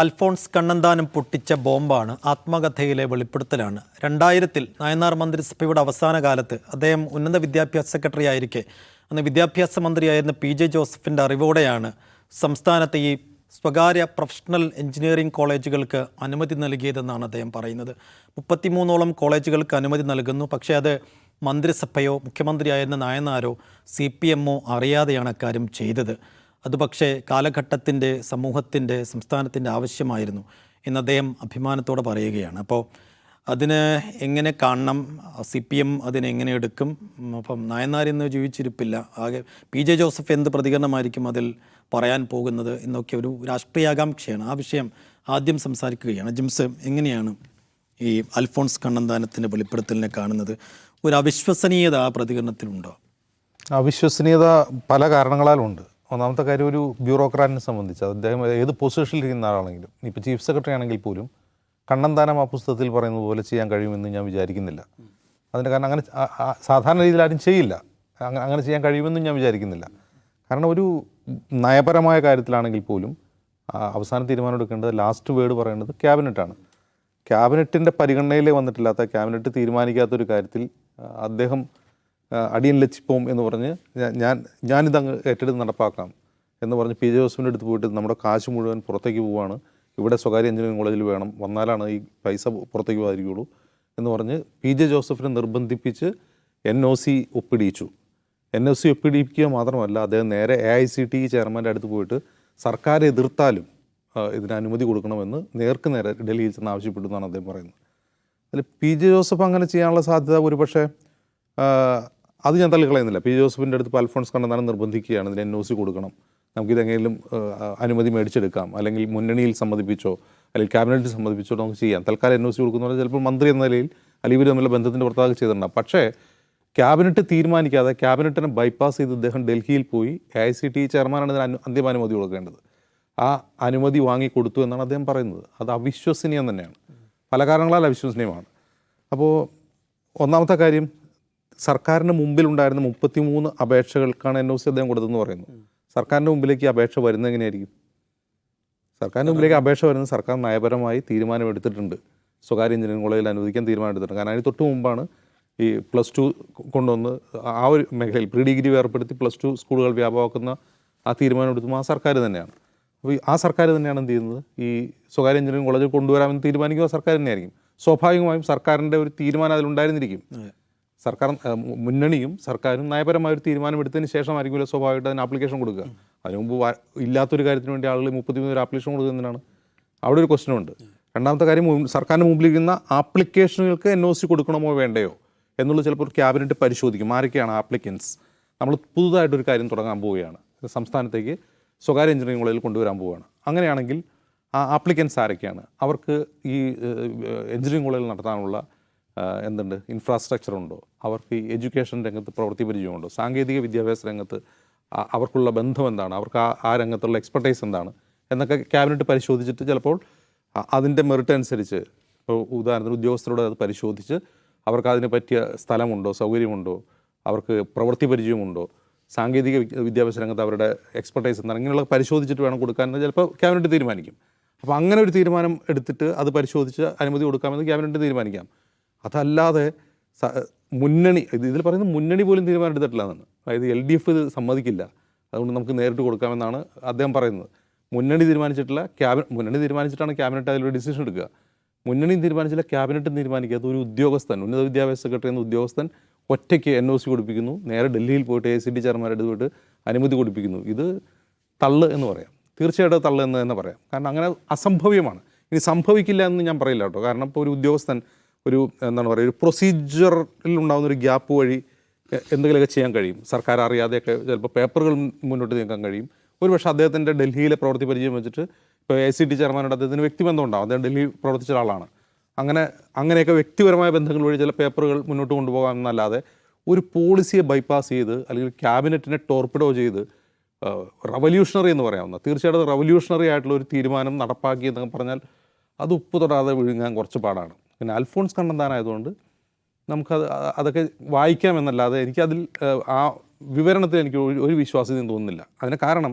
അൽഫോൺസ് കണ്ണന്താനം പൊട്ടിച്ച ബോംബാണ് ആത്മകഥയിലെ വെളിപ്പെടുത്തലാണ്. രണ്ടായിരത്തിൽ നയനാർ മന്ത്രിസഭയുടെ അവസാന കാലത്ത് അദ്ദേഹം ഉന്നത വിദ്യാഭ്യാസ സെക്രട്ടറി ആയിരിക്കെ അന്ന് വിദ്യാഭ്യാസ മന്ത്രിയായിരുന്ന പി ജെ ജോസഫിന്റെ അറിവോടെയാണ് സംസ്ഥാനത്തെ ഈ സ്വകാര്യ പ്രൊഫഷണൽ എഞ്ചിനീയറിംഗ് കോളേജുകൾക്ക് അനുമതി നൽകിയതെന്നാണ് അദ്ദേഹം പറയുന്നത്. മുപ്പത്തിമൂന്നോളം കോളേജുകൾക്ക് അനുമതി നൽകുന്നു. പക്ഷേ അത് മന്ത്രിസഭയോ മുഖ്യമന്ത്രിയായിരുന്ന നായനാരോ സി പി എമ്മോ അറിയാതെയാണ് അക്കാര്യം ചെയ്തത്. അത് പക്ഷേ കാലഘട്ടത്തിന്റെ സമൂഹത്തിന്റെ സംസ്ഥാനത്തിന്റെ ആവശ്യമായിരുന്നു എന്ന് അദ്ദേഹം അഭിമാനത്തോടെ പറയുകയാണ്. അപ്പോൾ അതിന് എങ്ങനെ കാണണം? സി പി എം അതിനെങ്ങനെ എടുക്കും? അപ്പം നായനാർ ഇന്ന് ജീവിച്ചിരിപ്പില്ല. ആകെ പി ജെ ജോസഫ് എന്ത് പ്രതികരണമായിരിക്കും അതിൽ പറയാൻ പോകുന്നത് എന്നൊക്കെ ഒരു രാഷ്ട്രീയാകാംക്ഷയാണ്. ആ വിഷയം ആദ്യം സംസാരിക്കുകയാണ്. ജിംസ് എങ്ങനെയാണ് ഈ അൽഫോൺസ് കണ്ണന്താനത്തിന്റെ വെളിപ്പെടുത്തലിനെ കാണുന്നത്? ഒരു അവിശ്വസനീയത ആ പ്രതികരണത്തിലുണ്ടോ? അവിശ്വസനീയത പല കാരണങ്ങളാലുണ്ട്. ഒന്നാമത്തെ കാര്യം ഒരു ബ്യൂറോക്രാറ്റിനെ സംബന്ധിച്ച് അദ്ദേഹം ഏത് പൊസിഷനിൽ ഇരിക്കുന്ന ആളാണെങ്കിലും ഇപ്പോൾ ചീഫ് സെക്രട്ടറി ആണെങ്കിൽ പോലും കണ്ണന്താനം ആ പുസ്തകത്തിൽ പറയുന്നത് പോലെ ചെയ്യാൻ കഴിയുമെന്ന് ഞാൻ വിചാരിക്കുന്നില്ല. അതിന്റെ കാരണം അങ്ങനെ സാധാരണ രീതിയിൽ ആരും ചെയ്യില്ല. അങ്ങനെ ചെയ്യാൻ കഴിയുമെന്നും ഞാൻ വിചാരിക്കുന്നില്ല. കാരണം ഒരു നയപരമായ കാര്യത്തിലാണെങ്കിൽ പോലും അവസാന തീരുമാനം എടുക്കേണ്ടത് ലാസ്റ്റ് വേർഡ് പറയേണ്ടത് ക്യാബിനറ്റാണ്. ക്യാബിനറ്റിന്റെ പരിഗണനയിലേ വന്നിട്ടില്ലാത്ത ക്യാബിനറ്റ് തീരുമാനിക്കാത്തൊരു കാര്യത്തിൽ അദ്ദേഹം അടിയൻ ലച്ചിപ്പോം എന്ന് പറഞ്ഞ് ഞാൻ ഞാനിതങ്ങ് ഏറ്റെടുത്ത് നടപ്പാക്കാം എന്ന് പറഞ്ഞ് പി ജെ ജോസഫിന്റെ അടുത്ത് പോയിട്ട് നമ്മുടെ കാശ് മുഴുവൻ പുറത്തേക്ക് പോവാണ്. ഇവിടെ സ്വകാര്യ എഞ്ചിനീയറിംഗ് കോളേജിൽ വേണം. വന്നാലാണ് ഈ പൈസ പുറത്തേക്ക് പോകാതിരിക്കുള്ളൂ എന്ന് പറഞ്ഞ് പി ജെ ജോസഫിനെ നിർബന്ധിപ്പിച്ച് എൻ ഒ സി ഒപ്പിടിയിച്ചു. എൻ ഒ സി ഒപ്പിടിയിക്കുക മാത്രമല്ല അദ്ദേഹം നേരെ എ ഐ സി ടി ചെയർമാന്റെ അടുത്ത് പോയിട്ട് സർക്കാർ എതിർത്താലും ഇതിന് അനുമതി കൊടുക്കണമെന്ന് നേർക്ക് നേരെ ഡൽഹിയിൽ ചെന്ന് ആവശ്യപ്പെട്ടു എന്നാണ് അദ്ദേഹം പറയുന്നത്. അതിൽ പി ജെ ജോസഫ് അങ്ങനെ ചെയ്യാനുള്ള സാധ്യത ഒരുപക്ഷെ അത് ഞാൻ തള്ളിക്കളയുന്നില്ല. പി. ജോസഫിന്റെ അടുത്ത് ഇപ്പോൾ അൽഫോൺസ് കണ്ണന്താനം നിർബന്ധിക്കുകയാണ്. ഇതിന് എൻ ഒ സി കൊടുക്കണം. നമുക്കിതെങ്ങനെയും ആ, അനുമതി മേടിച്ചെടുക്കാം. അല്ലെങ്കിൽ മുന്നണിയിൽ സമ്മതിപ്പിച്ചോ അല്ലെങ്കിൽ ക്യാബിനറ്റിൽ സമ്മതിപ്പിച്ചോ നമുക്ക് ചെയ്യാം. തൽക്കാലം എൻ ഒ സി കൊടുക്കുന്ന ചിലപ്പോൾ മന്ത്രി എന്ന നിലയിൽ അലിവർ തമ്മിലുള്ള ബന്ധത്തിന്റെ പുറത്താകെ ചെയ്തിട്ടുണ്ടാകും പക്ഷേ ക്യാബിനറ്റ് തീരുമാനിക്കാതെ ക്യാബിനറ്റിനെ ബൈപ്പാസ് ചെയ്ത് അദ്ദേഹം ഡൽഹിയിൽ പോയി എ ഐ സി ടി ചെയർമാനാണ് ഇതിന് അനു- അന്തിമ അനുമതി കൊടുക്കേണ്ടത്. ആ അനുമതി വാങ്ങിക്കൊടുത്തു എന്നാണ് അദ്ദേഹം പറയുന്നത്. അത് അവിശ്വസനീയം തന്നെയാണ്. പല കാരണങ്ങളാൽ അവിശ്വസനീയമാണ്. അപ്പോൾ ഒന്നാമത്തെ കാര്യം സർക്കാരിന് മുമ്പിലുണ്ടായിരുന്ന മുപ്പത്തിമൂന്ന് അപേക്ഷകൾക്കാണ് എൻ ഒ സി അദ്ദേഹം കൊടുത്തതെന്ന് പറയുന്നു. സർക്കാരിന്റെ മുമ്പിലേക്ക് ഈ അപേക്ഷ വരുന്നത് എങ്ങനെയായിരിക്കും? സർക്കാരിന്റെ മുമ്പിലേക്ക് അപേക്ഷ വരുന്ന സർക്കാർ നയപരമായി തീരുമാനമെടുത്തിട്ടുണ്ട്. സ്വകാര്യ എഞ്ചിനീയറിംഗ് കോളേജിൽ അനുവദിക്കാൻ തീരുമാനമെടുത്തിട്ടുണ്ട്. കാരണം അതിന് തൊട്ട് മുമ്പാണ് ഈ പ്ലസ് ടു കൊണ്ടുവന്ന് ആ ഒരു മേഖലയിൽ പ്രീ ഡിഗ്രി ഏർപ്പെടുത്തി പ്ലസ് ടു സ്കൂളുകൾ വ്യാപകമാക്കുന്ന ആ തീരുമാനം എടുത്തുമ്പോൾ ആ സർക്കാർ തന്നെയാണ്. അപ്പോൾ ആ സർക്കാർ തന്നെയാണ് എന്ത് ചെയ്യുന്നത്? ഈ സ്വകാര്യ എഞ്ചിനീയറിംഗ് കോളേജിൽ കൊണ്ടുവരാമെന്ന് തീരുമാനിക്കുക സർക്കാർ തന്നെയായിരിക്കും. സ്വാഭാവികമായും സർക്കാരിന്റെ ഒരു തീരുമാനം അതിലുണ്ടായിരുന്നിരിക്കും. സർക്കാർ മുന്നണിയും സർക്കാരും നയപരമായ ഒരു തീരുമാനമെടുത്തതിന് ശേഷമായിരിക്കുമല്ലോ സ്വാഭാവികമായിട്ട് അതിന് ആപ്ലിക്കേഷൻ കൊടുക്കുക. അതിന് മുമ്പ് വ- ഇല്ലാത്തൊരു കാര്യത്തിന് വേണ്ടി ആളുകൾ മുപ്പത്തി മൂന്ന് ആപ്ലിക്കേഷൻ കൊടുക്കുന്നതിനാണ് അവിടെ ഒരു ക്വസ്റ്റ്യൻ ഉണ്ട്. രണ്ടാമത്തെ കാര്യം സർക്കാരിന് മുമ്പിലിരിക്കുന്ന ആപ്ലിക്കേഷനുകൾക്ക് എൻ ഒ സി കൊടുക്കണമോ വേണ്ടയോ എന്നുള്ളത് ചിലപ്പോൾ ക്യാബിനറ്റ് പരിശോധിക്കും. ആരൊക്കെയാണ് ആപ്ലിക്കൻസ് നമ്മൾ പുതുതായിട്ടൊരു കാര്യം തുടങ്ങാൻ പോവുകയാണ്. സംസ്ഥാനത്തേക്ക് സ്വകാര്യ എഞ്ചിനീയറിംഗ് കോളേജിൽ കൊണ്ടുവരാൻ പോവുകയാണ്. അങ്ങനെയാണെങ്കിൽ ആ ആപ്ലിക്കൻസ് ആരൊക്കെയാണ്? അവർക്ക് ഈ എഞ്ചിനീയറിംഗ് കോളേജിൽ നടത്താനുള്ള എന്തുണ്ട്? ഇൻഫ്രാസ്ട്രക്ചർ ഉണ്ടോ? അവർക്ക് ഈ എഡ്യൂക്കേഷൻ രംഗത്ത് പ്രവൃത്തി പരിചയമുണ്ടോ? സാങ്കേതിക വിദ്യാഭ്യാസ രംഗത്ത് അവർക്കുള്ള ബന്ധം എന്താണ്? അവർക്ക് ആ ആ രംഗത്തുള്ള എക്സ്പെർട്ടൈസ് എന്താണ്? എന്നൊക്കെ ക്യാബിനറ്റ് പരിശോധിച്ചിട്ട് ചിലപ്പോൾ അതിന്റെ മെറിറ്റ് അനുസരിച്ച് ഇപ്പോൾ ഉദാഹരണത്തിന് ഉദ്യോഗസ്ഥരോട് അത് പരിശോധിച്ച് അവർക്ക് അതിന് പറ്റിയ സ്ഥലമുണ്ടോ? സൗകര്യമുണ്ടോ? അവർക്ക് പ്രവൃത്തി പരിചയമുണ്ടോ? സാങ്കേതിക വിദ്യാഭ്യാസ രംഗത്ത് അവരുടെ എക്സ്പെർട്ടൈസ് എന്താണ്? ഇങ്ങനെയുള്ള പരിശോധിച്ചിട്ട് വേണം കൊടുക്കാൻ എന്ന് ചിലപ്പോൾ ക്യാബിനറ്റ് തീരുമാനിക്കും. അപ്പോൾ അങ്ങനെ ഒരു തീരുമാനം എടുത്തിട്ട് അത് പരിശോധിച്ച് അനുമതി കൊടുക്കാമെന്ന് ക്യാബിനറ്റ് തീരുമാനിക്കാം. അതല്ലാതെ മുന്നണി ഇത് ഇതിൽ പറയുന്നത് മുന്നണി പോലും തീരുമാനം എടുത്തിട്ടില്ല എന്നാണ്. അതായത് എൽ ഡി എഫ് ഇത് സമ്മതിക്കില്ല. അതുകൊണ്ട് നമുക്ക് നേരിട്ട് കൊടുക്കാമെന്നാണ് അദ്ദേഹം പറയുന്നത്. മുന്നണി തീരുമാനിച്ചിട്ടില്ല ക്യാബിനറ്റ് മുന്നണി തീരുമാനിച്ചിട്ടാണ് ക്യാബിനറ്റ് അതിലൊരു ഡിസിഷൻ എടുക്കുക. മുന്നണി തീരുമാനിച്ചില്ല ക്യാബിനറ്റ് തീരുമാനിക്കാത്ത ഒരു ഉദ്യോഗസ്ഥൻ ഉന്നത വിദ്യാഭ്യാസ സെക്രട്ടറി എന്ന ഉദ്യോഗസ്ഥൻ ഒറ്റയ്ക്ക് എൻ ഒ സി കൊടുപ്പിക്കുന്നു. നേരെ ഡൽഹിയിൽ പോയിട്ട് എ സി ഡി ചെയർമാരുടെ പോയിട്ട് അനുമതി കൊടുപ്പിക്കുന്നു. ഇത് തള്ള് എന്ന് പറയാം. തീർച്ചയായിട്ടും തള്ള് എന്ന് തന്നെ പറയാം. കാരണം അങ്ങനെ അസംഭവ്യമാണ്. ഇനി സംഭവിക്കില്ല എന്ന് ഞാൻ പറയില്ല കേട്ടോ. കാരണം ഇപ്പോൾ ഒരു ഉദ്യോഗസ്ഥൻ ഒരു എന്താണ് പറയുക ഒരു പ്രൊസീജിയറിൽ ഉണ്ടാകുന്ന ഒരു ഗ്യാപ്പ് വഴി എന്തെങ്കിലുമൊക്കെ ചെയ്യാൻ കഴിയും. സർക്കാർ അറിയാതെയൊക്കെ ചിലപ്പോൾ പേപ്പറുകൾ മുന്നോട്ട് നീക്കാൻ കഴിയും. ഒരു പക്ഷേ അദ്ദേഹത്തിന്റെ ഡൽഹിയിലെ പ്രവൃത്തി പരിചയം വെച്ചിട്ട് ഇപ്പോൾ എ സി ടി ചെയർമാനോട് അദ്ദേഹത്തിന് വ്യക്തിബന്ധം ഉണ്ടാകും അദ്ദേഹം ഡൽഹി പ്രവർത്തിച്ച ഒരാളാണ്. അങ്ങനെ അങ്ങനെയൊക്കെ വ്യക്തിപരമായ ബന്ധങ്ങൾ വഴി ചില പേപ്പറുകൾ മുന്നോട്ട് കൊണ്ടുപോകാമെന്നല്ലാതെ ഒരു പോളിസിയെ ബൈപ്പാസ് ചെയ്ത് അല്ലെങ്കിൽ ക്യാബിനറ്റിനെ ടോർപ്പിഡോ ചെയ്ത് റവല്യൂഷണറി എന്ന് പറയാവുന്ന തീർച്ചയായിട്ടും റവല്യൂഷണറി ആയിട്ടുള്ള ഒരു തീരുമാനം നടപ്പാക്കി എന്നൊക്കെ പറഞ്ഞാൽ അത് ഉപ്പ് തൊടാതെ വിഴുങ്ങാൻ കുറച്ച് പാടാണ്. പിന്നെ അൽഫോൺസ് കണ്ണന്താനായതുകൊണ്ട് നമുക്കത് അതൊക്കെ വായിക്കാമെന്നല്ലാതെ എനിക്കതിൽ ആ വിവരണത്തിൽ എനിക്ക് ഒരു വിശ്വാസ്യതയും തോന്നുന്നില്ല. അതിന് കാരണം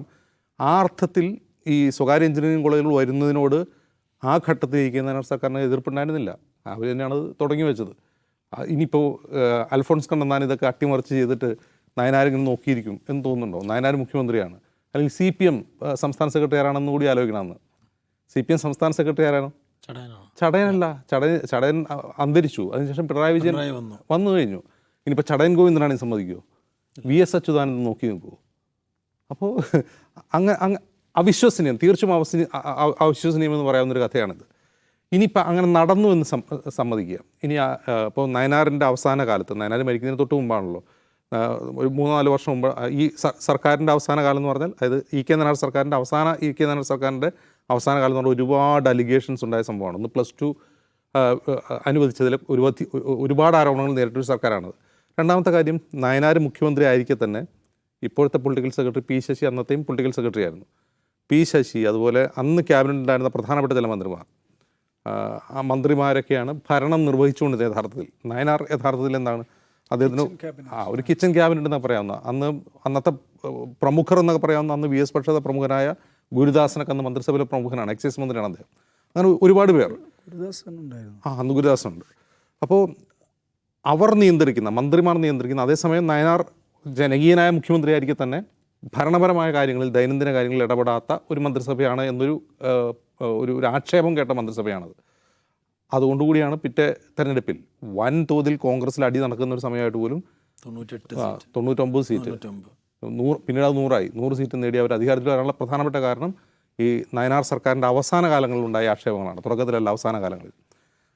ആ അർത്ഥത്തിൽ ഈ സ്വകാര്യ എഞ്ചിനീയറിംഗ് കോളേജുകൾ വരുന്നതിനോട് ആ ഘട്ടത്തിലേക്ക് നയനാർ സർക്കാരിന് എതിർപ്പുണ്ടായിരുന്നില്ല. അവർ തന്നെയാണ് തുടങ്ങി വെച്ചത്. ഇനിയിപ്പോൾ അൽഫോൺസ് കണ്ണന്താൻ ഇതൊക്കെ അട്ടിമറിച്ച് ചെയ്തിട്ട് നയനാർ ഇങ്ങനെ നോക്കിയിരിക്കും എന്ന് തോന്നുന്നുണ്ടോ? നയനാർ മുഖ്യമന്ത്രിയാണ്. അല്ലെങ്കിൽ സി പി എം സംസ്ഥാന സെക്രട്ടറി ആരാണെന്ന് കൂടി ആലോചിക്കണമെന്ന് സി പി എം സംസ്ഥാന സെക്രട്ടറി ആരാണ് ചടയനല്ല ചടയൻ ചടയൻ അന്തരിച്ചു. അതിനുശേഷം പിണറായി വിജയൻ വന്നു. കഴിഞ്ഞു. ഇനിയിപ്പോൾ ചടയൻ ഗോവിന്ദനാണെങ്കിൽ സമ്മതിക്കുമോ വി എസ് അച്യുതാനന്ദൻ നോക്കി നിൽക്കുമോ അപ്പോൾ അങ്ങ അങ്ങ് അവിശ്വസനീയം തീർച്ചയായും അവസനി അവിശ്വസനീയം എന്ന് പറയാവുന്നൊരു കഥയാണിത്. ഇനിയിപ്പോൾ അങ്ങനെ നടന്നു എന്ന് സമ്മതിക്കുക. ഇനി ഇപ്പോൾ നയനാറിന്റെ അവസാന കാലത്ത് നയനാർ മരിക്കുന്നതിന് തൊട്ട് മുമ്പാണല്ലോ. ഒരു മൂന്നോ നാല് വർഷം മുമ്പ് ഈ സർക്കാരിന്റെ അവസാന കാലം എന്ന് പറഞ്ഞാൽ അതായത് ഇ കെ നായർ സർക്കാരിന്റെ അവസാന ഇ കെ നായർ സർക്കാരിന്റെ അവസാന കാലം എന്ന് പറഞ്ഞാൽ ഒരുപാട് അലിഗേഷൻസ് ഉണ്ടായ സംഭവമാണ്. ഒന്ന് പ്ലസ് ടു അനുവദിച്ചതിൽ ഒരുപാട് ഒരുപാട് ആരോപണങ്ങൾ നേരിട്ട ഒരു സർക്കാരാണത്. രണ്ടാമത്തെ കാര്യം നയനാർ മുഖ്യമന്ത്രി ആയിരിക്കെ തന്നെ ഇപ്പോഴത്തെ പൊളിറ്റിക്കൽ സെക്രട്ടറി പി ശശി അന്നത്തെയും പൊളിറ്റിക്കൽ സെക്രട്ടറി ആയിരുന്നു. പി ശശി അതുപോലെ അന്ന് ക്യാബിനറ്റ് ഉണ്ടായിരുന്ന പ്രധാനപ്പെട്ട ചില മന്ത്രിമാർ ആ, മന്ത്രിമാരൊക്കെയാണ് ഭരണം നിർവഹിച്ചുകൊണ്ടത് യഥാർത്ഥത്തിൽ. നയനാർ യഥാർത്ഥത്തിൽ എന്താണ്? അദ്ദേഹത്തിന് ആ ഒരു കിച്ചൺ ക്യാബിനറ്റ് എന്നൊക്കെ പറയാവുന്ന. അന്ന് അന്നത്തെ പ്രമുഖർ എന്നൊക്കെ പറയാവുന്ന അന്ന് വി എസ് പക്ഷത്തെ പ്രമുഖനായ ഗുരുദാസനൊക്കെ അന്ന് മന്ത്രിസഭയിലെ പ്രമുഖനാണ് എക്സൈസ് മന്ത്രിയാണ് അദ്ദേഹം. അങ്ങനെ ഒരുപാട് പേർ. ഗുരുദാസൻ ഉണ്ടായിരുന്നു ആ അന്ന് ഗുരുദാസനുണ്ട്. അപ്പോൾ അവർ നിയന്ത്രിക്കുന്ന മന്ത്രിമാർ നിയന്ത്രിക്കുന്ന അതേസമയം നയനാർ ജനകീയനായ മുഖ്യമന്ത്രിയായിരിക്കെ തന്നെ ഭരണപരമായ കാര്യങ്ങളിൽ ദൈനംദിന കാര്യങ്ങളിൽ ഇടപെടാത്ത ഒരു മന്ത്രിസഭയാണ് എന്നൊരു ഒരു ഒരു ആക്ഷേപം കേട്ട മന്ത്രിസഭയാണത്. അതുകൊണ്ടുകൂടിയാണ് പിറ്റേ തെരഞ്ഞെടുപ്പിൽ വൻതോതിൽ കോൺഗ്രസിൽ അടി നടക്കുന്ന ഒരു സമയമായിട്ട് പോലും തൊണ്ണൂറ്റെട്ട് തൊണ്ണൂറ്റൊമ്പത് സീറ്റ്. നൂറ് പിന്നീട് അത് നൂറായി. നൂറ് സീറ്റ് നേടി അവർ അധികാരത്തിൽ വരാനുള്ള പ്രധാനപ്പെട്ട കാരണം ഈ നയനാർ സർക്കാരിന്റെ അവസാന കാലങ്ങളിൽ ഉണ്ടായ ആക്ഷേപങ്ങളാണ്. തുടക്കത്തിലല്ല അവസാന കാലങ്ങളിൽ.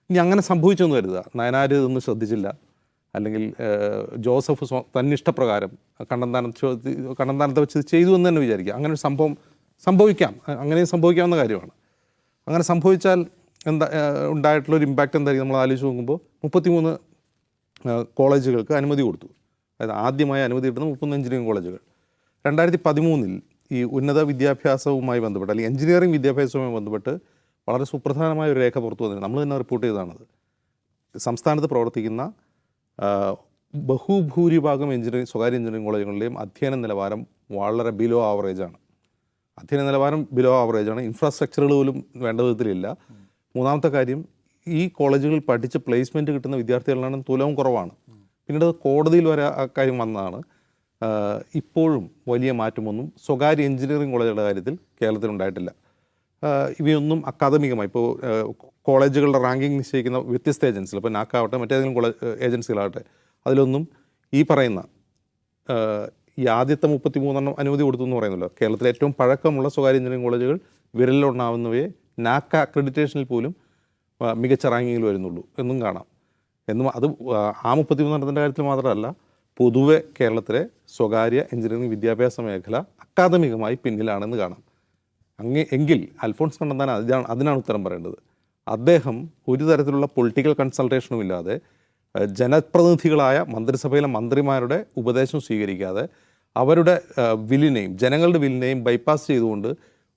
ഇനി അങ്ങനെ സംഭവിച്ചെന്ന് കരുതുക. നയനാർ ഇതൊന്നും ശ്രദ്ധിച്ചില്ല. അല്ലെങ്കിൽ ജോസഫ് തന്നിഷ്ടപ്രകാരം കണ്ണന്താനത്തെ വെച്ച് ചെയ്തു എന്ന് തന്നെ വിചാരിക്കുക. അങ്ങനെ ഒരു സംഭവം സംഭവിക്കാം. അങ്ങനെ സംഭവിക്കാവുന്ന കാര്യമാണ്. അങ്ങനെ സംഭവിച്ചാൽ എന്താ ഉണ്ടായിട്ടുള്ളൊരു ഇമ്പാക്റ്റ് എന്തായിരിക്കും? നമ്മൾ ആലോചിച്ച് നോക്കുമ്പോൾ മുപ്പത്തിമൂന്ന് കോളേജുകൾക്ക് അനുമതി കൊടുത്തു. അതായത് ആദ്യമായി അനുമതി കിട്ടുന്ന മുപ്പത്തൊന്ന് എഞ്ചിനീയറിംഗ് കോളേജുകൾ. രണ്ടായിരത്തി പതിമൂന്നിൽ ഈ ഉന്നത വിദ്യാഭ്യാസവുമായി ബന്ധപ്പെട്ട് അല്ലെങ്കിൽ എഞ്ചിനീയറിംഗ് വിദ്യാഭ്യാസവുമായി ബന്ധപ്പെട്ട് വളരെ സുപ്രധാനമായ ഒരു രേഖ പുറത്തു വന്നിട്ടുണ്ട് നമ്മൾ തന്നെ റിപ്പോർട്ട് ചെയ്തതാണത്. സംസ്ഥാനത്ത് പ്രവർത്തിക്കുന്ന ബഹുഭൂരിഭാഗം എഞ്ചിനീയറിംഗ് സ്വകാര്യ എഞ്ചിനീയറിംഗ് കോളേജുകളിലെയും അധ്യയന നിലവാരം വളരെ ബിലോ ആവറേജാണ് അധ്യയന നിലവാരം ബിലോ ആവറേജാണ് ഇൻഫ്രാസ്ട്രക്ചറുകൾ പോലും വേണ്ട വിധത്തിലില്ല. മൂന്നാമത്തെ കാര്യം ഈ കോളേജുകളിൽ പഠിച്ച് പ്ലേസ്മെന്റ് കിട്ടുന്ന വിദ്യാർത്ഥികളാണ് തുലവും കുറവാണ്. പിന്നീട് കോടതിയിൽ വരെ ആ കാര്യം വന്നതാണ്. ഇപ്പോഴും വലിയ മാറ്റമൊന്നും സ്വകാര്യ എഞ്ചിനീയറിംഗ് കോളേജുകളുടെ കാര്യത്തിൽ കേരളത്തിൽ ഉണ്ടായിട്ടില്ല ഇവയൊന്നും അക്കാദമികമായി ഇപ്പോൾ കോളേജുകളുടെ റാങ്കിങ് നിശ്ചയിക്കുന്ന വ്യത്യസ്ത ഏജൻസികൾ ഇപ്പോൾ നാക്കാവട്ടെ മറ്റേതെങ്കിലും കോളേജ് ഏജൻസികളാകട്ടെ അതിലൊന്നും ഈ പറയുന്ന ഈ ആദ്യത്തെ മുപ്പത്തി മൂന്നെണ്ണം അനുമതി കൊടുത്തു എന്ന് പറയുന്നല്ലോ കേരളത്തിലെ ഏറ്റവും പഴക്കമുള്ള സ്വകാര്യ എഞ്ചിനീയറിംഗ് കോളേജുകൾ വിരലിലുണ്ടാവുന്നവയെ നാക്ക അക്രഡിറ്റേഷനിൽ പോലും മികച്ച റാങ്കിങ്ങിൽ വരുന്നുള്ളൂ എന്നും കാണാം. എന്നും അത് ആ, മുപ്പത്തി മൂന്നെണ്ണത്തിന്റെ കാര്യത്തിൽ മാത്രമല്ല പൊതുവെ കേരളത്തിലെ സ്വകാര്യ എഞ്ചിനീയറിംഗ് വിദ്യാഭ്യാസ മേഖല അക്കാദമികമായി പിന്നിലാണെന്ന് കാണാം. അങ്ങേ എങ്കിൽ അൽഫോൺസ് കണ്ടെന്നാൽ അതിനാണ് അതിനാണ് ഉത്തരം പറയേണ്ടത്. അദ്ദേഹം ഒരു തരത്തിലുള്ള പൊളിറ്റിക്കൽ കൺസൾട്ടേഷനും ഇല്ലാതെ ജനപ്രതിനിധികളായ മന്ത്രിസഭയിലെ മന്ത്രിമാരുടെ ഉപദേശം സ്വീകരിക്കാതെ അവരുടെ വില്ലിനെയും ജനങ്ങളുടെ വില്ലിനെയും ബൈപ്പാസ് ചെയ്തുകൊണ്ട്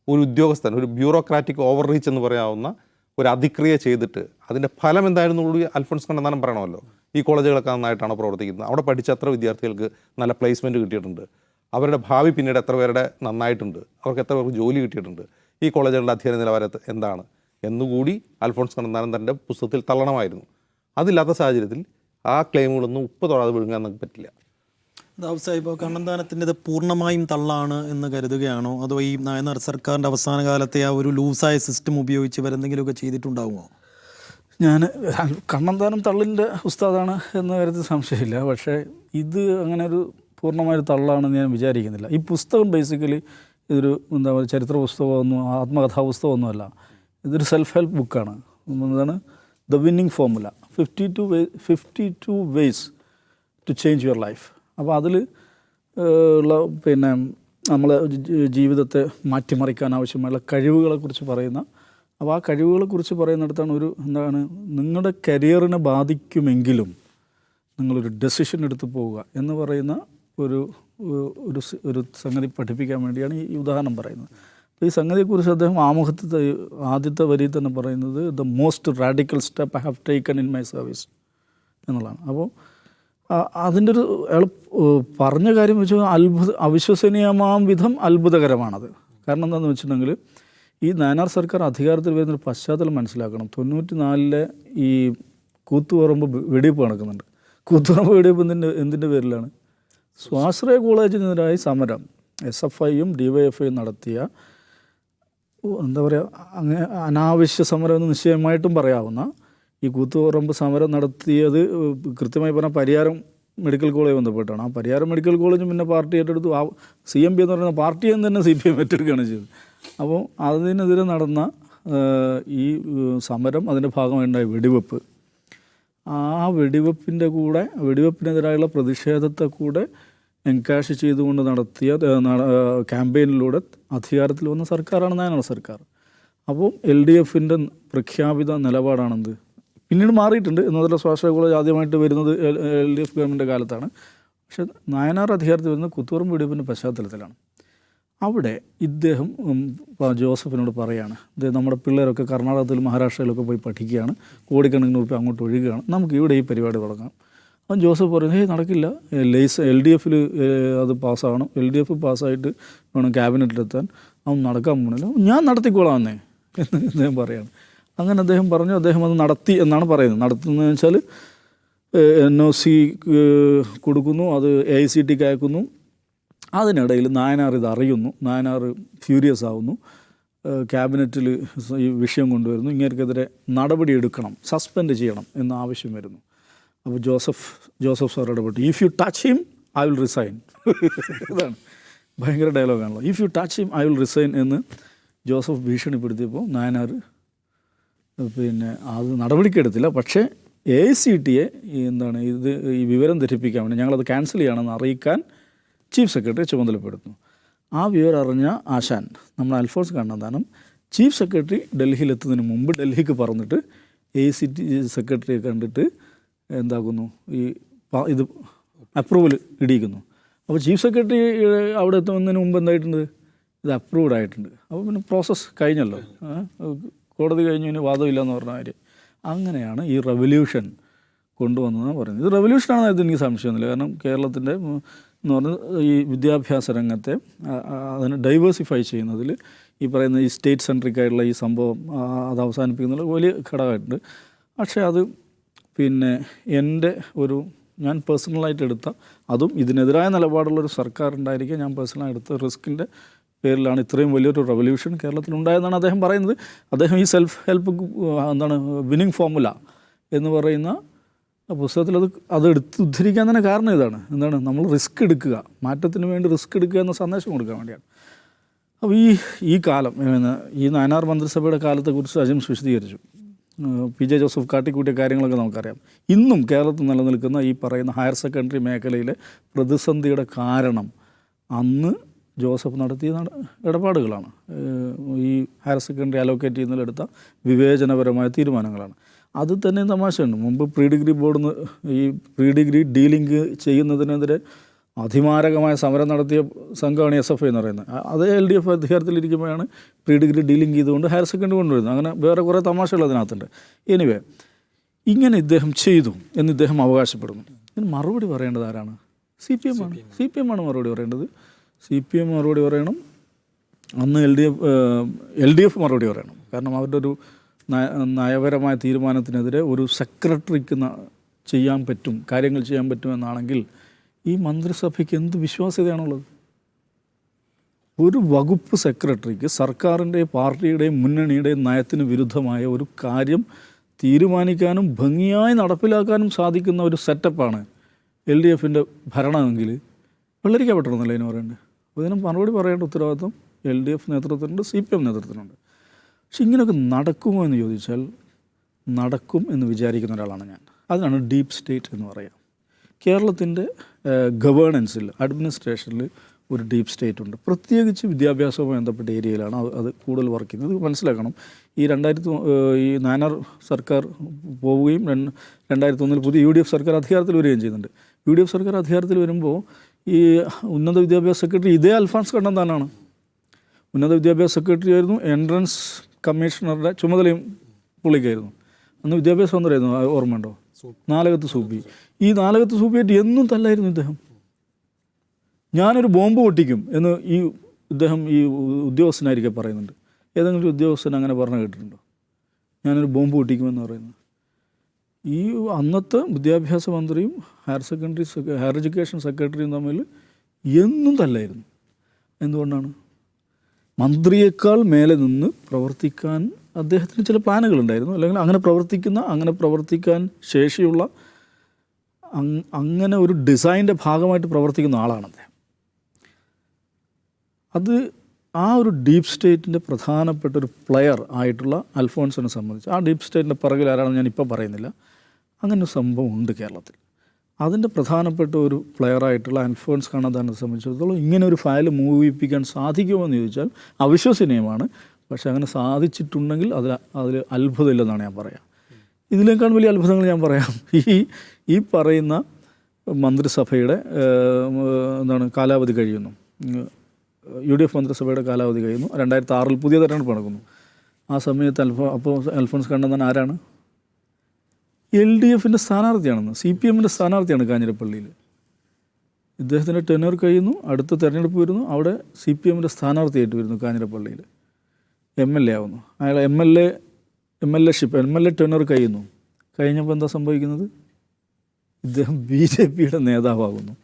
ഒരു ഉദ്യോഗസ്ഥൻ ഒരു ബ്യൂറോക്രാറ്റിക് ഓവർ റീച്ച് എന്ന് പറയാവുന്ന ഒരു അതിക്രിയ ചെയ്തിട്ട് അതിന്റെ ഫലം എന്തായിരുന്നു കൂടി അൽഫോൺസ് കണ്ണന്താനം പറയണമല്ലോ. ഈ കോളേജുകളൊക്കെ നന്നായിട്ടാണ് പ്രവർത്തിക്കുന്നത്? അവിടെ പഠിച്ച അത്ര വിദ്യാർത്ഥികൾക്ക് നല്ല പ്ലേസ്മെന്റ് കിട്ടിയിട്ടുണ്ട്? അവരുടെ ഭാവി പിന്നീട് എത്ര പേരുടെ നന്നായിട്ടുണ്ട്? അവർക്ക് എത്ര പേർക്ക് ജോലി കിട്ടിയിട്ടുണ്ട്? ഈ കോളേജുകളുടെ അധ്യയന നിലവാരം എന്താണ്? എന്നുകൂടി അൽഫോൺസ് കണ്ണന്താനം തന്റെ പുസ്തകത്തിൽ തള്ളണമായിരുന്നു. അതില്ലാത്ത സാഹചര്യത്തിൽ ആ ക്ലെയിമുകളൊന്നും ഉപ്പ് തൊടാതെ വിഴുങ്ങാൻ നമുക്ക് പറ്റില്ല. ദാവ് ഇപ്പോൾ കണ്ണന്താനത്തിന്റെ ഇത് പൂർണമായും തള്ളാണ് എന്ന് കരുതുകയാണോ? അതോ ഈ നായനാർ സർക്കാരിന്റെ അവസാന കാലത്തെ ആ ഒരു ലൂസായ സിസ്റ്റം ഉപയോഗിച്ച് ഇവരെന്തെങ്കിലുമൊക്കെ ചെയ്തിട്ടുണ്ടാകുമോ ഞാൻ കണ്ണന്താനം തള്ളിന്റെ ഉസ്താദാണ് എന്ന കാര്യത്തിൽ സംശയമില്ല. പക്ഷേ ഇത് അങ്ങനെ ഒരു പൂർണമായൊരു തള്ളാണെന്ന് ഞാൻ വിചാരിക്കുന്നില്ല. ഈ പുസ്തകം ബേസിക്കലി ഇതൊരു എന്താ പറയുക ചരിത്ര പുസ്തകമൊന്നും ആത്മകഥാ പുസ്തകമൊന്നുമല്ല ഇതൊരു സെൽഫ് ഹെൽപ്പ് ബുക്കാണ് എന്താണ്? The winning formula fifty two way fifty two ways to change your life അപ്പോൾ അതിൽ ഉള്ള പിന്നെ നമ്മളെ ജീവിതത്തെ മാറ്റിമറിക്കാൻ ആവശ്യമായുള്ള കഴിവുകളെക്കുറിച്ച് പറയുന്ന അപ്പോൾ ആ കഴിവുകളെക്കുറിച്ച് പറയുന്നിടത്താണ് ഒരു എന്താണ് നിങ്ങളുടെ കരിയറിനെ ബാധിക്കുമെങ്കിലും നിങ്ങളൊരു ഡെസിഷൻ എടുത്ത് പോവുക എന്ന് പറയുന്ന ഒരു ഒരു ഒരു സംഗതി പഠിപ്പിക്കാൻ വേണ്ടിയാണ് ഈ ഉദാഹരണം പറയുന്നത്. അപ്പോൾ ഈ സംഗതിയെക്കുറിച്ച് അദ്ദേഹം ആമുഖത്തെ ആദ്യത്തെ വരിയിൽ തന്നെ പറയുന്നത് the most radical step I have taken in my service എന്നുള്ളതാണ്. അപ്പോൾ അതിന്റെ ഒരു അയാൾ പറഞ്ഞ കാര്യം വെച്ച് അത്ഭുത അവിശ്വസനീയമാം വിധം അത്ഭുതകരമാണത്. കാരണം എന്താണെന്ന് വെച്ചിട്ടുണ്ടെങ്കിൽ ഈ നയനാർ സർക്കാർ അധികാരത്തിൽ വരുന്നൊരു പശ്ചാത്തലം മനസ്സിലാക്കണം. തൊണ്ണൂറ്റി നാലിലെ ഈ കൂത്തുപറമ്പ് വെടിവെപ്പ് നടക്കുന്നുണ്ട്. കൂത്തുപറമ്പ് വെടിവെപ്പ് എന്തിന്റെ എന്തിന്റെ പേരിലാണ്? സ്വാശ്രയ കോളേജിനെതിരായി സമരം. എസ് എഫ് ഐയും ഡി വൈ എഫ് ഐയും നടത്തിയ എന്താ പറയുക അങ്ങനെ അനാവശ്യ സമരം എന്ന് നിശ്ചയമായിട്ടും പറയാവുന്ന ഈ കൂത്തുപറമ്പ് സമരം നടത്തിയത് കൃത്യമായി പറഞ്ഞാൽ പരിയാരം മെഡിക്കൽ കോളേജ് ബന്ധപ്പെട്ടാണ്. ആ പരിയാരം മെഡിക്കൽ കോളേജും പിന്നെ പാർട്ടി ഏറ്റെടുത്തു. ആ സി എം പി എന്ന് പറയുന്ന പാർട്ടിയെ തന്നെ സി പി എം ഏറ്റെടുക്കുകയാണ് ചെയ്തത്. അപ്പോൾ അതിനെതിരെ നടന്ന ഈ സമരം അതിന്റെ ഭാഗമായിട്ടുണ്ടായ വെടിവെപ്പ്. ആ വെടിവെപ്പിന്റെ കൂടെ വെടിവെപ്പിനെതിരായുള്ള പ്രതിഷേധത്തെ കൂടെ എൻകാഷ് ചെയ്തുകൊണ്ട് നടത്തിയ ക്യാമ്പയിനിലൂടെ അധികാരത്തിൽ വന്ന സർക്കാരാണ് നയനുള്ള സർക്കാർ. അപ്പോൾ എൽ ഡി എഫിന്റെ പ്രഖ്യാപിത നിലപാടാണെന്ത്? പിന്നീട് മാറിയിട്ടുണ്ട്. എന്നതിലെ സ്വാശ്രയ കോളേജ് ആദ്യമായിട്ട് വരുന്നത് എൽ ഡി എഫ് ഗവൺമെന്റ് കാലത്താണ്. പക്ഷേ നായനാർ അധികാരത്തിൽ വരുന്നത് കുത്തൂറും വെടിവെപ്പിന്റെ പശ്ചാത്തലത്തിലാണ്. അവിടെ ഇദ്ദേഹം ജോസഫിനോട് പറയാണ്. ഇദ്ദേഹം നമ്മുടെ പിള്ളേരൊക്കെ കർണാടകത്തിലും മഹാരാഷ്ട്രയിലൊക്കെ പോയി പഠിക്കുകയാണ്. കോടിക്കണക്കിന് രൂപ അങ്ങോട്ട് ഒഴുകുകയാണ്. നമുക്ക് ഇവിടെ ഈ പരിപാടി തുടങ്ങാം. അപ്പം ജോസഫ് പറയുന്നത് ഹേ നടക്കില്ല. ലൈസ് എൽ ഡി എഫിൽ അത് പാസ്സാവണം. എൽ ഡി എഫ് പാസ്സായിട്ട് വേണം ക്യാബിനറ്റിലെത്താൻ. അവൻ നടക്കാൻ പോകണില്ല ഞാൻ നടത്തിക്കോളാം എന്നേ എന്ന് അദ്ദേഹം പറയാണ്. അങ്ങനെ അദ്ദേഹം പറഞ്ഞു അദ്ദേഹം അത് നടത്തി എന്നാണ് പറയുന്നത്. നടത്തുന്നതെന്ന് വെച്ചാൽ എൻ ഒ സി കൊടുക്കുന്നു അത് എ ഐ സി ടിക്ക് അയക്കുന്നു. അതിനിടയിൽ നായനാർ ഇത് അറിയുന്നു. നായനാർ ഫ്യൂരിയസ് ആവുന്നു. ക്യാബിനറ്റിൽ ഈ വിഷയം കൊണ്ടുവരുന്നു. ഇങ്ങനെക്കെതിരെ നടപടി എടുക്കണം സസ്പെൻഡ് ചെയ്യണം എന്ന ആവശ്യം വരുന്നു. അപ്പോൾ ജോസഫ് ജോസഫ് സാർ ഇടപെട്ടു. If you touch him I will resign ഇതാണ് ഭയങ്കര ഡയലോഗാണല്ലോ if you touch him I will resign എന്ന് ജോസഫ് ഭീഷണിപ്പെടുത്തിയപ്പോൾ നായനാർ പിന്നെ അത് നടപടിക്കെടുത്തില്ല. പക്ഷേ എ സി ടിയെ എന്താണ് ഇത് ഈ വിവരം ധരിപ്പിക്കാൻ വേണ്ടി ഞങ്ങളത് ക്യാൻസൽ ചെയ്യണമെന്ന് അറിയിക്കാൻ ചീഫ് സെക്രട്ടറി ചുമതലപ്പെടുത്തുന്നു. ആ വിവരം അറിഞ്ഞ ആശാൻ നമ്മൾ അൽഫോൺസ് കണ്ണന്താനം ചീഫ് സെക്രട്ടറി ഡൽഹിയിലെത്തുന്നതിന് മുമ്പ് ഡൽഹിക്ക് പറഞ്ഞിട്ട് എ സി ടി സെക്രട്ടറിയെ കണ്ടിട്ട് എന്താക്കുന്നു? ഈ ഇത് അപ്രൂവൽ ഇടിയിക്കുന്നു. അപ്പോൾ ചീഫ് സെക്രട്ടറി അവിടെ എത്തുന്നതിന് മുമ്പ് എന്തായിട്ടുണ്ട്? ഇത് അപ്രൂവ്ഡ് ആയിട്ടുണ്ട്. അപ്പോൾ പിന്നെ പ്രോസസ്സ് കഴിഞ്ഞല്ലോ. കോടതി കഴിഞ്ഞു ഇനി വാദമില്ലെന്ന് പറഞ്ഞ കാര്യം. അങ്ങനെയാണ് ഈ റവല്യൂഷൻ കൊണ്ടുവന്നതെന്ന് പറയുന്നത്. ഇത് റവല്യൂഷനാണെന്ന് എനിക്ക് സംശയമൊന്നുമില്ല. കാരണം കേരളത്തിന്റെ എന്ന് പറഞ്ഞാൽ ഈ വിദ്യാഭ്യാസ രംഗത്തെ അതിനെ ഡൈവേഴ്സിഫൈ ചെയ്യുന്നതിൽ ഈ പറയുന്ന ഈ സ്റ്റേറ്റ് സെൻട്രിക് ആയിട്ടുള്ള ഈ സംഭവം അത് അവസാനിപ്പിക്കുന്നതിൽ വലിയ ഘടകമായിട്ടുണ്ട്. പക്ഷേ അത് പിന്നെ എന്റെ ഒരു ഞാൻ പേഴ്സണലായിട്ട് എടുത്ത അതും ഇതിനെതിരായ നിലപാടുള്ളൊരു സർക്കാർ ഉണ്ടായിരിക്കെ ഞാൻ പേഴ്സണലായി എടുത്ത റിസ്കിന്റെ പേരിലാണ് ഇത്രയും വലിയൊരു റെവല്യൂഷൻ കേരളത്തിൽ ഉണ്ടായതെന്നാണ് അദ്ദേഹം പറയുന്നത്. അദ്ദേഹം ഈ സെൽഫ് ഹെൽപ്പ് എന്താണ് വിന്നിങ് ഫോർമുല എന്ന് പറയുന്ന പുസ്തകത്തിൽ അത് അത് എടുത്ത് ഉദ്ധരിക്കാൻ തന്നെ കാരണം ഇതാണ്. എന്താണ് നമ്മൾ റിസ്ക് എടുക്കുക മാറ്റത്തിന് വേണ്ടി റിസ്ക് എടുക്കുക എന്ന സന്ദേശം കൊടുക്കാൻ വേണ്ടിയാണ്. അപ്പോൾ ഈ ഈ കാലം ഈ നാനാർ മന്ത്രിസഭയുടെ കാലത്തെക്കുറിച്ച് അജിംസ് വിശദീകരിച്ചു. പി ജെ ജോസഫ് കാട്ടിക്കൂട്ടിയ കാര്യങ്ങളൊക്കെ നമുക്കറിയാം. ഇന്നും കേരളത്തിൽ നിലനിൽക്കുന്ന ഈ പറയുന്ന ഹയർ സെക്കൻഡറി മേഖലയിലെ പ്രതിസന്ധിയുടെ കാരണം അന്ന് ജോസഫ് നടത്തിയ നട- ഇടപാടുകളാണ്. ഈ ഹയർ സെക്കൻഡറി അലോക്കേറ്റ് ചെയ്യുന്നതിലെടുത്ത വിവേചനപരമായ തീരുമാനങ്ങളാണ്. അത് തന്നെ തമാശയുണ്ട്. മുമ്പ് പ്രീ ഡിഗ്രി ബോർഡിൽ നിന്ന് ഈ പ്രീ ഡിഗ്രി ഡീലിംഗ് ചെയ്യുന്നതിനെതിരെ അതിമാരകമായ സമരം നടത്തിയ സംഘമാണ് എസ് എഫ് ഐ എന്ന് പറയുന്നത്. അത് അതേ എൽ ഡി എഫ് അധികാരത്തിലിരിക്കുമ്പോഴാണ് പ്രീ ഡിഗ്രി ഡീലിംഗ് ചെയ്തുകൊണ്ട് ഹയർ സെക്കൻഡറി കൊണ്ടുവരുന്നത്. അങ്ങനെ വേറെ കുറേ തമാശകൾ അതിനകത്തുണ്ട്. എനിവേ ഇങ്ങനെ ഇദ്ദേഹം ചെയ്തു എന്ന് ഇദ്ദേഹം അവകാശപ്പെടുന്നു. ഇതിന് മറുപടി പറയേണ്ടത് ആരാണ്? സി പി എം ആണ്. സി പി എം ആണ് മറുപടി പറയേണ്ടത്. സി പി എം മറുപടി പറയണം. അന്ന് L D F L D F മറുപടി പറയണം. കാരണം അവരുടെ ഒരു നയപരമായ തീരുമാനത്തിനെതിരെ ഒരു സെക്രട്ടറിക്ക് ചെയ്യാൻ പറ്റും കാര്യങ്ങൾ ചെയ്യാൻ പറ്റുമെന്നാണെങ്കിൽ ഈ മന്ത്രിസഭയ്ക്ക് എന്ത് വിശ്വാസ്യതയാണുള്ളത്? ഒരു വകുപ്പ് സെക്രട്ടറിക്ക് സർക്കാരിന്റെയും പാർട്ടിയുടെയും മുന്നണിയുടെയും നയത്തിന് വിരുദ്ധമായ ഒരു കാര്യം തീരുമാനിക്കാനും ഭംഗിയായി നടപ്പിലാക്കാനും സാധിക്കുന്ന ഒരു സെറ്റപ്പാണ് എൽ ഡി എഫിന്റെ ഭരണമെങ്കിൽ വെള്ളരിക്കപ്പെട്ടണമെന്നല്ലേ ഇതിന് പറയേണ്ടത്? അപ്പോൾ ഇതിന് മറുപടി പറയേണ്ട ഉത്തരവാദിത്വം എൽ ഡി എഫ് നേതൃത്വത്തിനുണ്ട് സി പി എം നേതൃത്വത്തിനുണ്ട്. പക്ഷെ ഇങ്ങനെയൊക്കെ നടക്കുമോ എന്ന് ചോദിച്ചാൽ നടക്കും എന്ന് വിചാരിക്കുന്ന ഒരാളാണ് ഞാൻ. അതിനാണ് ഡീപ്പ് സ്റ്റേറ്റ് എന്ന് പറയാം. കേരളത്തിന്റെ ഗവേണൻസിൽ അഡ്മിനിസ്ട്രേഷനിൽ ഒരു ഡീപ്പ് സ്റ്റേറ്റ് ഉണ്ട്. പ്രത്യേകിച്ച് വിദ്യാഭ്യാസവുമായി ബന്ധപ്പെട്ട ഏരിയയിലാണ് അത് കൂടുതൽ വർക്ക് ചെയ്യുന്നത്. ഇത് മനസ്സിലാക്കണം. ഈ രണ്ടായിരത്തി ഈ നാനർ സർക്കാർ പോവുകയും രണ്ട് രണ്ടായിരത്തി ഒന്നിൽ പുതിയ യു ഡി എഫ് സർക്കാർ അധികാരത്തിൽ വരികയും ചെയ്യുന്നുണ്ട്. യു ഡി എഫ് സർക്കാർ അധികാരത്തിൽ വരുമ്പോൾ ഈ ഉന്നത വിദ്യാഭ്യാസ സെക്രട്ടറി ഇതേ അൽഫാൻസ് കണ്ണന്താനാണ് ഉന്നത വിദ്യാഭ്യാസ സെക്രട്ടറി ആയിരുന്നു എൻട്രൻസ് കമ്മീഷണറുടെ ചുമതലയും പുള്ളിക്കായിരുന്നു. അന്ന് വിദ്യാഭ്യാസ മന്ത്രിയായിരുന്നു ഓർമ്മയുണ്ടോ നാലകത്ത് സൂപ്പി. ഈ നാലകത്ത് സൂപ്പിയായിട്ട് എന്നും തല്ലായിരുന്നു ഇദ്ദേഹം. ഞാനൊരു ബോംബ് പൊട്ടിക്കും എന്ന് ഈ ഇദ്ദേഹം ഈ ഉദ്യോഗസ്ഥനായിരിക്കും ഉദ്യോഗസ്ഥനായിരിക്കെ പറയുന്നുണ്ട്. ഏതെങ്കിലും ഉദ്യോഗസ്ഥൻ അങ്ങനെ പറഞ്ഞു കേട്ടിട്ടുണ്ടോ? ഞാനൊരു ബോംബ് പൊട്ടിക്കുമെന്ന് പറയുന്നത് ഈ അന്നത്തെ വിദ്യാഭ്യാസ മന്ത്രിയും ഹയർ സെക്കൻഡറി ഹയർ എഡ്യൂക്കേഷൻ സെക്രട്ടറിയും തമ്മിൽ എന്നും തല്ലായിരുന്നു. എന്തുകൊണ്ടാണ്? മന്ത്രിയേക്കാൾ മേലെ നിന്ന് പ്രവർത്തിക്കാൻ അദ്ദേഹത്തിന് ചില പ്ലാനുകളുണ്ടായിരുന്നു. അല്ലെങ്കിൽ അങ്ങനെ പ്രവർത്തിക്കുന്ന അങ്ങനെ പ്രവർത്തിക്കാൻ ശേഷിയുള്ള അങ്ങനെ ഒരു ഡിസൈന്റെ ഭാഗമായിട്ട് പ്രവർത്തിക്കുന്ന ആളാണ് അദ്ദേഹം. അത് ആ ഒരു ഡീപ് സ്റ്റേറ്റിന്റെ പ്രധാനപ്പെട്ട ഒരു പ്ലെയർ ആയിട്ടുള്ള അൽഫോൺസിനെ സംബന്ധിച്ച് ആ ഡീപ് സ്റ്റേറ്റിന്റെ പിറകിൽ ആരാണെന്ന് ഞാൻ ഇപ്പോൾ പറയുന്നില്ല. അങ്ങനെ സംഭവം ഉണ്ട് കേരളത്തിൽ. അതിന്റെ പ്രധാനപ്പെട്ട ഒരു പ്ലെയർ ആയിട്ടുള്ള അൽഫോൺസ് കണ്ണദാനെ സംബന്ധിച്ചിടത്തോളം ഇങ്ങനെ ഒരു ഫയൽ മൂവിപ്പിക്കാൻ സാധിക്കുമോ എന്ന് ചോദിച്ചാൽ അവിശ്വസനീയമാണ്. പക്ഷേ അങ്ങനെ സാധിച്ചിട്ടുണ്ടെങ്കിൽ അതിൽ അതിൽ അത്ഭുതമില്ലെന്നാണ് ഞാൻ പറയാം. ഇതിനേക്കാൾ വലിയ അത്ഭുതങ്ങൾ ഞാൻ പറയാം. ഈ ഈ പറയുന്ന മന്ത്രിസഭയുടെ എന്താണ് കാലാവധി കഴിയുന്നു. യു ഡി എഫ് മന്ത്രിസഭയുടെ കാലാവധി കഴിയുന്നു. രണ്ടായിരത്തി ആറിൽ പുതിയ തെരഞ്ഞെടുപ്പ് നടക്കുന്നു. ആ സമയത്ത് അൽഫോ അപ്പോൾ അൽഫോൺസ് കണ്ണന്താൻ ആരാണ്? എൽ ഡി എഫിന്റെ സ്ഥാനാർത്ഥിയാണെന്ന് സി പി എമ്മിന്റെ സ്ഥാനാർത്ഥിയാണ് കാഞ്ഞിരപ്പള്ളിയിൽ ഇദ്ദേഹത്തിന്റെ ടെനർ കഴിയുന്നു അടുത്ത തെരഞ്ഞെടുപ്പ് വരുന്നു അവിടെ സി പി എമ്മിന്റെ സ്ഥാനാർത്ഥിയായിട്ട് വരുന്നു കാഞ്ഞിരപ്പള്ളിയിൽ എം എൽ എ ആവുന്നു. അയാൾ M L A M L A ship M L A tenure കഴിയുന്നു. കഴിഞ്ഞപ്പോൾ എന്താ സംഭവിക്കുന്നത്? ഇദ്ദേഹം ബി ജെ പിയുടെ നേതാവാകുന്നു.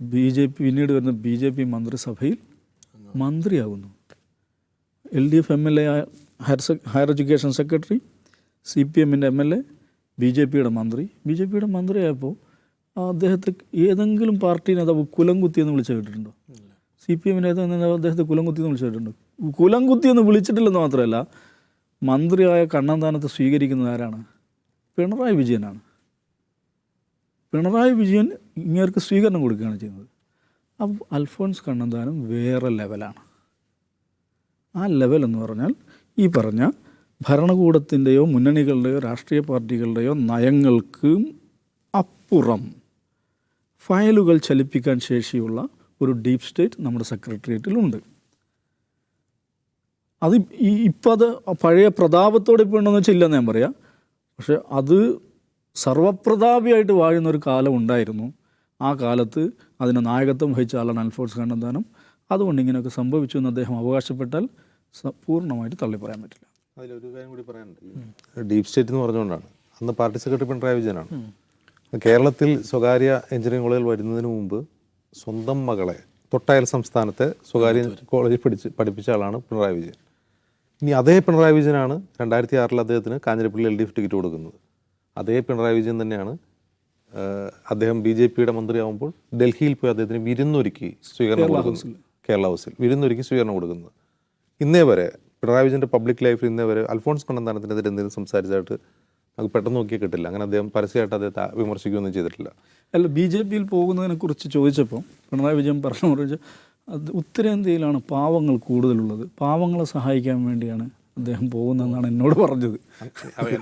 ബി ജെ പി പിന്നീട് വരുന്ന ബി ജെ പി മന്ത്രിസഭയിൽ മന്ത്രിയാകുന്നു. L D F M L A higher സെ higher education secretary C P എമ്മിന്റെ M L A B J പിയുടെ മന്ത്രി. ബി ജെ പിയുടെ മന്ത്രിയായപ്പോൾ അദ്ദേഹത്തെ ഏതെങ്കിലും പാർട്ടി നേതാവ് കുലം കുത്തി എന്ന് വിളിച്ച് കേട്ടിട്ടുണ്ടോ? സി പി എമ്മിനെ നേതാവ് അദ്ദേഹത്തെ കുലം കുത്തി എന്ന് വിളിച്ച് കേട്ടിട്ടുണ്ടോ? കുലം കുത്തി എന്ന് വിളിച്ചിട്ടില്ലെന്ന് മാത്രമല്ല മന്ത്രിയായ കണ്ണന്താനത്തെ സ്വീകരിക്കുന്നത് ആരാണ്? പിണറായി വിജയനാണ്. പിണറായി വിജയൻ ഇങ്ങേർക്ക് സ്വീകരണം കൊടുക്കുകയാണ് ചെയ്യുന്നത്. അപ്പോൾ അൽഫോൺസ് കണ്ണന്താനം വേറെ ലെവലാണ് ആ ലെവൽ എന്ന് പറഞ്ഞാൽ ഈ പറഞ്ഞ ഭരണകൂടത്തിന്റെയോ മുന്നണികളുടെയോ രാഷ്ട്രീയ പാർട്ടികളുടെയോ നയങ്ങൾക്ക് അപ്പുറം ഫയലുകൾ ചലിപ്പിക്കാൻ ശേഷിയുള്ള ഒരു ഡീപ്പ് സ്റ്റേറ്റ് നമ്മുടെ സെക്രട്ടേറിയറ്റിലുണ്ട്. അത് ഈ ഇപ്പം അത് പഴയ പ്രതാപത്തോടെ ഇപ്പോൾ ഉണ്ടെന്ന് വെച്ചാൽ ഇല്ലെന്ന് ഞാൻ പറയാം. പക്ഷെ അത് സർവപ്രതാപിയായിട്ട് വാഴുന്ന ഒരു കാലം ഉണ്ടായിരുന്നു. ആ കാലത്ത് അതിന് നായകത്വം വഹിച്ച ആളാണ് അൽഫോൺസ് കണ്ണന്താനം. അതുകൊണ്ട് ഇങ്ങനെയൊക്കെ സംഭവിച്ചു എന്ന് അദ്ദേഹം അവകാശപ്പെട്ടാൽ പൂർണമായിട്ട് തള്ളി പറയാൻ പറ്റില്ല. അതിലൊരു കാര്യം കൂടി പറയാനുണ്ട്. ഡീപ് സ്റ്റേറ്റ് എന്ന് പറഞ്ഞുകൊണ്ടാണ്. അന്ന് പാർട്ടി സെക്രട്ടറി പിണറായി വിജയനാണ്. കേരളത്തിൽ സ്വകാര്യ എഞ്ചിനീയറിംഗ് കോളേജിൽ വരുന്നതിന് മുമ്പ് സ്വന്തം മകളെ തൊട്ടയൽ സംസ്ഥാനത്തെ സ്വകാര്യ കോളേജിൽ പഠിച്ച് പഠിപ്പിച്ച ആളാണ് പിണറായി വിജയൻ. ഇനി അതേ പിണറായി വിജയനാണ് രണ്ടായിരത്തി ആറിൽ അദ്ദേഹത്തിന് Kanjirappally L D F ticket കൊടുക്കുന്നത്. അതേ പിണറായി വിജയൻ തന്നെയാണ് അദ്ദേഹം ബി ജെ പിയുടെ മന്ത്രിയാവുമ്പോൾ ഡൽഹിയിൽ പോയി അദ്ദേഹത്തിന് വിരുന്നൊരുക്കി സ്വീകരണം കൊടുക്കുന്നത് കേരള ഹൗസിൽ. വിരുന്നൊരുക്കി സ്വീകരണം കൊടുക്കുന്നത്. ഇന്നേ വരെ പിണറായി വിജയന്റെ പബ്ലിക് ലൈഫിൽ ഇന്നേ വരെ അൽഫോൺസ് കണ്ണന്താനത്തിനെതിരെ എന്തെങ്കിലും സംസാരിച്ചായിട്ട് നമുക്ക് പെട്ടെന്ന് നോക്കിയാൽ കിട്ടില്ല. അങ്ങനെ അദ്ദേഹം പരസ്യമായിട്ട് അദ്ദേഹത്തെ വിമർശിക്കുകയൊന്നും ചെയ്തിട്ടില്ല. അല്ല ബി ജെ പിയിൽ പോകുന്നതിനെ കുറിച്ച് ചോദിച്ചപ്പോൾ പിണറായി വിജയൻ പറഞ്ഞു പറഞ്ഞു അത് ഉത്തരേന്ത്യയിലാണ് പാവങ്ങൾ കൂടുതലുള്ളത്. പാവങ്ങളെ സഹായിക്കാൻ വേണ്ടിയാണ് അദ്ദേഹം പോകുന്നതെന്നാണ് എന്നോട് പറഞ്ഞത്.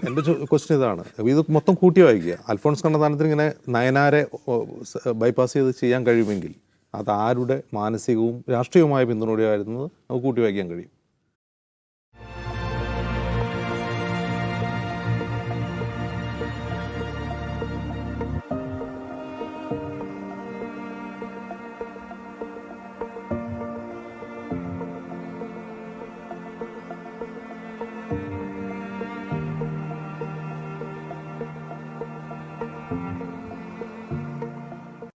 എന്റെ ക്വസ്റ്റ്യൻ ഇതാണ്. ഇത് മൊത്തം കൂട്ടി വായിക്കുക. അൽഫോൺസ് കണ്ണന്താനത്തിന് ഇങ്ങനെ നയനാരെ ബൈപ്പാസ് ചെയ്ത് ചെയ്യാൻ കഴിയുമെങ്കിൽ അത് ആരുടെ മാനസികവും രാഷ്ട്രീയവുമായ പിന്തുണയോടെയായിരുന്നത് നമുക്ക് കൂട്ടി വായിക്കാൻ കഴിയും.